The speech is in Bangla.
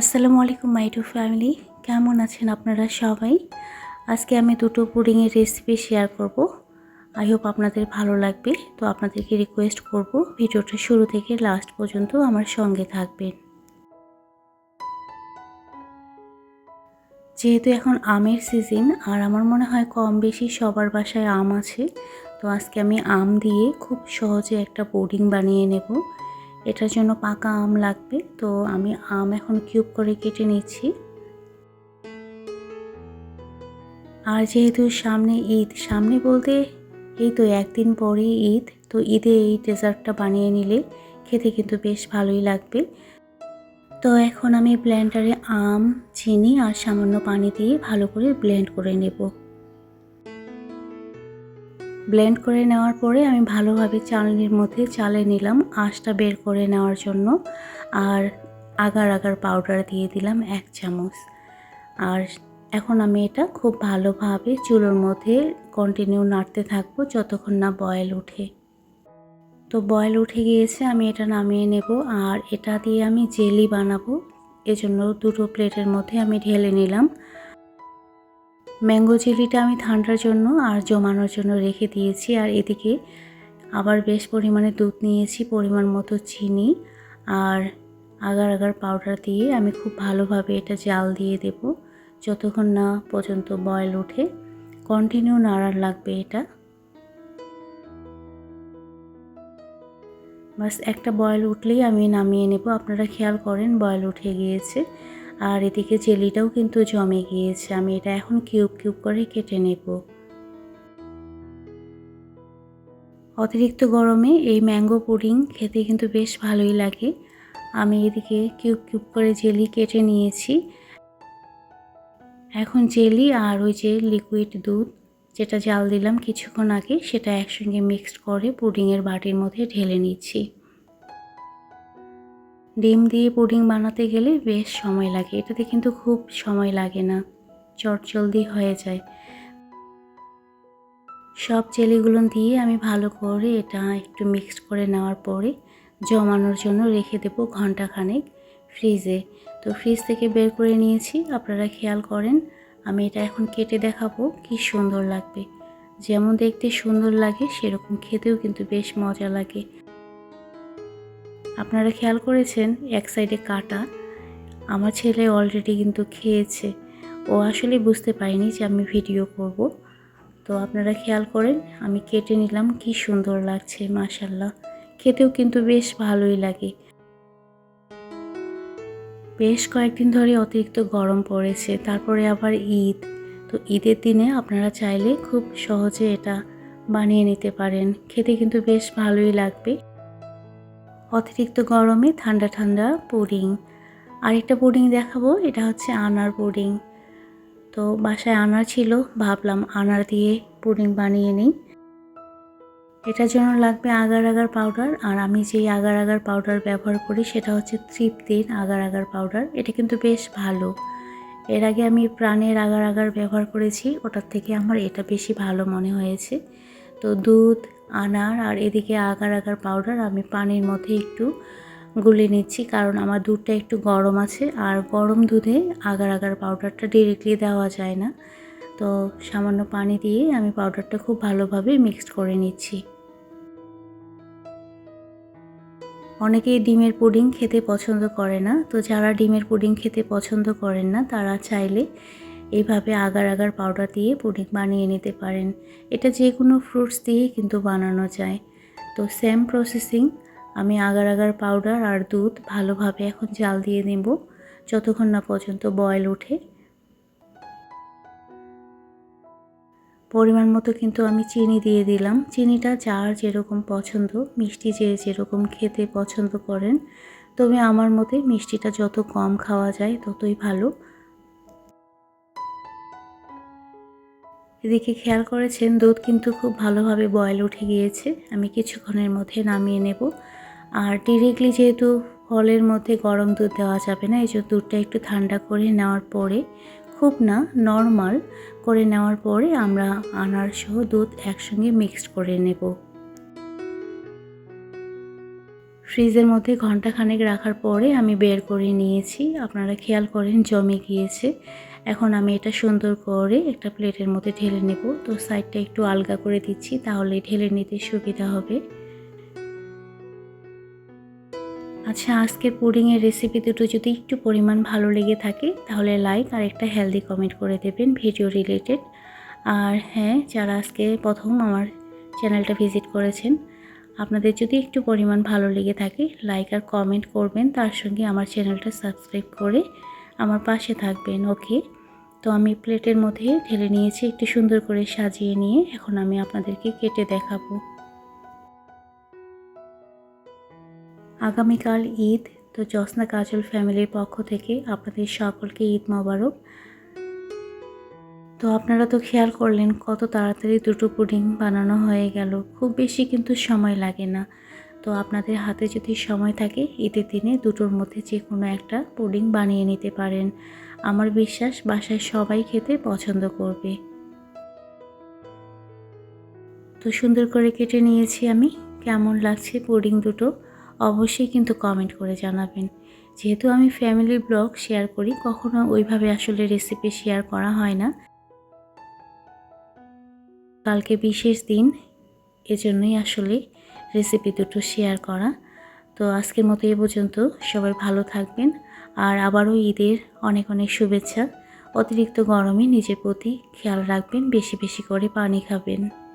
আসসালামু আলাইকুম, মাই টু ফ্যামিলি। কেমন আছেন আপনারা সবাই? আজকে আমি দুটো পুডিংয়ের রেসিপি শেয়ার করব। আই হোপ আপনাদের ভালো লাগবে। তো আপনাদেরকে রিকোয়েস্ট করব, ভিডিওটা শুরু থেকে লাস্ট পর্যন্ত আমার সঙ্গে থাকবেন। যেহেতু এখন আমের সিজন আর আমার মনে হয় কম বেশি সবার বাসায় আম আছে, তো আজকে আমি আম দিয়ে খুব সহজে একটা পুডিং বানিয়ে নেব। এটার জন্য পাকা আম লাগবে। তো আমি আম এখন কিউব করে কেটে নিচ্ছি। আর যেহেতু সামনে ঈদ, সামনে বলতে এই তো একদিন পরেই ঈদ, তো ঈদে এই ডেজার্টটা বানিয়ে নিলে খেতে কিন্তু বেশ ভালোই লাগবে। তো এখন আমি ব্লেন্ডারে আম, চিনি আর সামান্য পানি দিয়ে ভালো করে ব্লেন্ড করে নেব। ব্লেন্ড করে নেওয়ার পরে আমি ভালোভাবে চালনির মধ্যে চালে নিলাম আঁশটা বের করে নেওয়ার জন্য। আর আগার আগার পাউডার দিয়ে দিলাম এক চামচ। আর এখন আমি এটা খুব ভালোভাবে চুলোর মধ্যে কন্টিনিউ নাড়তে থাকব যতক্ষণ না বয়েল উঠে। তো বয়েল উঠে গিয়েছে, আমি এটা নামিয়ে নেব। আর এটা দিয়ে আমি জেলি বানাবো। এজন্য দুটো প্লেটের মধ্যে আমি ঢেলে নিলাম। ম্যাঙ্গো চিলিটা আমি ঠান্ডার জন্য আর জমানোর জন্য রেখে দিয়েছি আর এদিকে আবার বেশ পরিমাণে দুধ নিয়েছি, পরিমাণ মতো চিনি আর আগার আগার পাউডার দিয়ে আমি খুব ভালোভাবে এটা জাল দিয়ে দেব। যতক্ষণ না পর্যন্ত বয়েল ওঠে কন্টিনিউ নাড়ার লাগবে এটা। বাস একটা বয়েল উঠলেই আমি নামিয়ে নেব। আপনারা খেয়াল করেন বয়েল উঠে গিয়েছে। আর এদিকে জেলিটাও কিন্তু জমে গিয়েছে। আমি এটা এখন কিউব কিউব করে কেটে নেব। অতিরিক্ত গরমে এই ম্যাঙ্গো পুডিং খেতে কিন্তু বেশ ভালোই লাগে। আমি এদিকে কিউব কিউব করে জেলি কেটে নিয়েছি। এখন জেলি আর ওই যে লিকুইড দুধ, যেটা জাল দিলাম কিছুক্ষণ আগে, সেটা একসঙ্গে মিক্সড করে পুডিংয়ের বাটির মধ্যে ঢেলে নিচ্ছি। ডিম দিয়ে পুডিং বানাতে গেলে বেশ সময় লাগে। এটাতে কিন্তু খুব সময় লাগে না। চট জলদি হয়ে যায়। সব জেলিগুলো দিয়ে আমি ভালো করে এটা একটু মিক্সড করে নেওয়ার পরে জমানোর জন্য রেখে দেবো ঘন্টাখানেক ফ্রিজে। তো ফ্রিজ থেকে বের করে নিয়েছি। আপনারা খেয়াল করেন, আমি এটা এখন কেটে দেখাবো কি সুন্দর লাগবে। যেমন দেখতে সুন্দর লাগে, সেরকম খেতেও কিন্তু বেশ মজা লাগে। আপনারা খেয়াল করেছেন, এক সাইডে কাটা। আমার ছেলে অলরেডি কিন্তু খেয়েছে। ও আসলে বুঝতে পারিনি যে আমি ভিডিও করব। তো আপনারা খেয়াল করেন, আমি কেটে নিলাম, কি সুন্দর লাগছে মাশাল্লাহ খেতেও কিন্তু বেশ ভালোই লাগে। বেশ কয়েকদিন ধরে অতিরিক্ত গরম পড়েছে, তারপরে আবার ঈদ। তো ঈদের দিনে আপনারা চাইলে খুব সহজে এটা বানিয়ে নিতে পারেন। খেতে কিন্তু বেশ ভালোই লাগবে। অতিরিক্ত গরমে ঠান্ডা ঠান্ডা পুডিং। আরেকটা পুডিং দেখাবো, এটা হচ্ছে আনার পুডিং। তো বাসায় আনার ছিল, ভাবলাম আনার দিয়ে পুডিং বানিয়ে নিই। এটার জন্য লাগবে আগার আগার পাউডার, আর আমি যেই আগার আগার পাউডার ব্যবহার করি সেটা হচ্ছে তৃপ্তির আগার আগার পাউডার। এটা কিন্তু বেশ ভালো। এর আগে আমি প্রাণের আগার আগার ব্যবহার করেছি, ওটার থেকে আমার এটা বেশি ভালো মনে হয়েছে। তো দুধ আনার আর এদিকে আগার আগার পাউডার আমি পানির মধ্যে একটু গুলে নিচ্ছি, কারণ আমার দুধটা একটু গরম আছে আর গরম দুধে আগার আগার পাউডারটা ডিরেক্টলি দেওয়া যায় না। তো সামান্য পানি দিয়ে আমি পাউডারটা খুব ভালোভাবে মিক্সড করে নিচ্ছি। অনেকেই ডিমের পুডিং খেতে পছন্দ করে না, তো যারা ডিমের পুডিং খেতে পছন্দ করেন না, তারা চাইলে এইভাবে আগার আগার পাউডার দিয়ে পুডিং বানিয়ে নিতে পারেন। এটা যে কোনো ফ্রুটস দিয়েই কিন্তু বানানো যায়। তো সেম প্রসেসিং আমি আগার আগার পাউডার আর দুধ ভালোভাবে এখন জাল দিয়ে নেব, যতক্ষণ না পর্যন্ত বয়েল ওঠে। পরিমাণ মতো কিন্তু আমি চিনি দিয়ে দিলাম। চিনিটা যার যেরকম পছন্দ, মিষ্টি যে যেরকম খেতে পছন্দ করেন, তবে আমার মতে মিষ্টিটা যত কম খাওয়া যায় ততই ভালো। এদিকে খেয়াল করেছেন, দুধ কিন্তু খুব ভালোভাবে বয়েল উঠে গিয়েছে। আমি কিছুক্ষণের মধ্যে নামিয়ে নেব। আর ডিরেক্টলি যেহেতু ফলের মধ্যে গরম দুধ দেওয়া যাবে না, এই যে দুধটা একটু ঠান্ডা করে নেওয়ার পরে, খুব না নর্মাল করে নেওয়ার পরে আমরা আনার সহ দুধ একসঙ্গে মিক্সড করে নেব। ফ্রিজের মধ্যে ঘন্টাখানেক রাখার পরে আমি বের করে নিয়েছি। আপনারা খেয়াল করেন, জমে গিয়েছে। এখন আমি এটা সুন্দর করে একটা প্লেটের মধ্যে ঢেলে নেব। তো সাইডটা একটু আলগা করে দিচ্ছি, তাহলে ঢেলে নিতে সুবিধা হবে। আচ্ছা আজকের পুডিংয়ের রেসিপি দুটো যদি একটু পরিমাণ ভালো লেগে থাকে, তাহলে লাইক আর একটা হেলদি কমেন্ট করে দেবেন ভিডিও রিলেটেড আর হ্যাঁ যারা আজকে প্রথম আমার চ্যানেলটা ভিজিট করেছেন, আপনাদের যদি একটু পরিমাণ ভালো লেগে থাকে লাইক আর কমেন্ট করবেন, তার সঙ্গে আমার চ্যানেলটা সাবস্ক্রাইব করে আমার পাশে থাকবেন ওকে তো আমি প্লেটের মধ্যে ঢেলে নিয়েছি, একটু সুন্দর করে সাজিয়ে নিয়ে এখন আমি আপনাদেরকে কেটে দেখাবো। আগামীকাল ঈদ, তো জসনা কাজল ফ্যামিলির পক্ষ থেকে আপনাদের সকলকে ঈদ মোবারক। তো আপনারা তো খেয়াল করলেন কত তাড়াতাড়ি দুটো পুডিং বানানো হয়ে গেল, খুব বেশি কিন্তু সময় লাগে না। তো আপনাদের হাতে যদি সময় থাকে, ঈদের দিনে দুটোর মধ্যে যে কোনো একটা পুডিং বানিয়ে নিতে পারেন। আমার বিশ্বাস বাসায় সবাই খেতে পছন্দ করবে। তো সুন্দর করে কেটে নিয়েছি আমি। কেমন লাগছে পুডিং দুটো অবশ্যই কিন্তু কমেন্ট করে জানাবেন। যেহেতু আমি ফ্যামিলি ব্লগ শেয়ার করি, কখনো ওইভাবে আসলে রেসিপি শেয়ার করা হয় না। কালকে বিশেষ দিন, এজন্যই আসলে রেসিপি দুটো শেয়ার করা। তো আজকের মতো এ পর্যন্ত। সবাই ভালো থাকবেন। আর আবারও ঈদের অনেক অনেক শুভেচ্ছা। অতিরিক্ত গরমে নিজের প্রতি খেয়াল রাখবেন, বেশি বেশি করে পানি খাবেন।